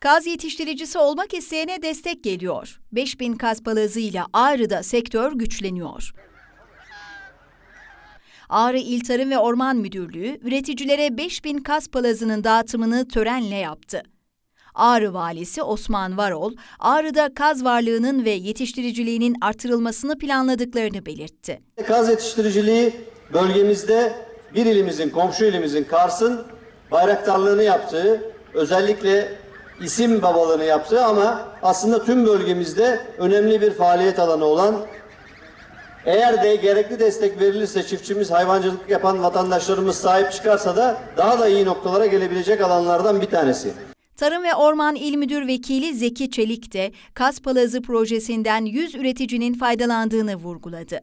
Kaz yetiştiricisi olmak isteyene destek geliyor. 5000 kaz palazıyla Ağrı'da sektör güçleniyor. Ağrı İl Tarım ve Orman Müdürlüğü üreticilere 5000 kaz palazının dağıtımını törenle yaptı. Ağrı Valisi Osman Varol, Ağrı'da kaz varlığının ve yetiştiriciliğinin artırılmasını planladıklarını belirtti. Kaz yetiştiriciliği bölgemizde bir ilimizin, komşu ilimizin Kars'ın bayraktarlığını yaptığı, özellikle isim babalığını yaptığı ama aslında tüm bölgemizde önemli bir faaliyet alanı olan eğer de gerekli destek verilirse çiftçimiz, hayvancılık yapan vatandaşlarımız sahip çıkarsa da daha da iyi noktalara gelebilecek alanlardan bir tanesi. Tarım ve Orman İl Müdür Vekili Zeki Çelik de Kaz Palazı projesinden 100 üreticinin faydalandığını vurguladı.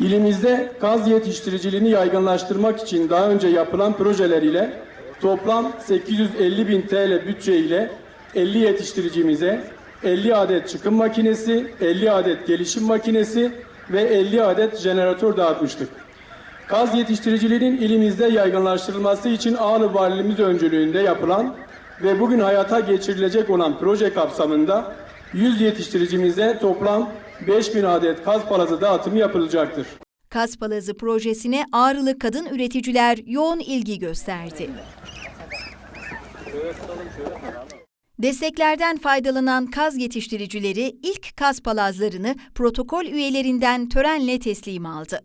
İlimizde kaz yetiştiriciliğini yaygınlaştırmak için daha önce yapılan projeler ile toplam 850 bin TL bütçe ile 50 yetiştiricimize 50 adet çıkım makinesi, 50 adet gelişim makinesi ve 50 adet jeneratör dağıtmıştık. Kaz yetiştiriciliğinin ilimizde yaygınlaştırılması için Ağrı Valiliğimiz öncülüğünde yapılan ve bugün hayata geçirilecek olan proje kapsamında 100 yetiştiricimize toplam 5000 adet kaz palazı dağıtımı yapılacaktır. Kaz Palazı projesine Ağrılı kadın üreticiler yoğun ilgi gösterdi. Desteklerden faydalanan kaz yetiştiricileri ilk kaz palazlarını protokol üyelerinden törenle teslim aldı.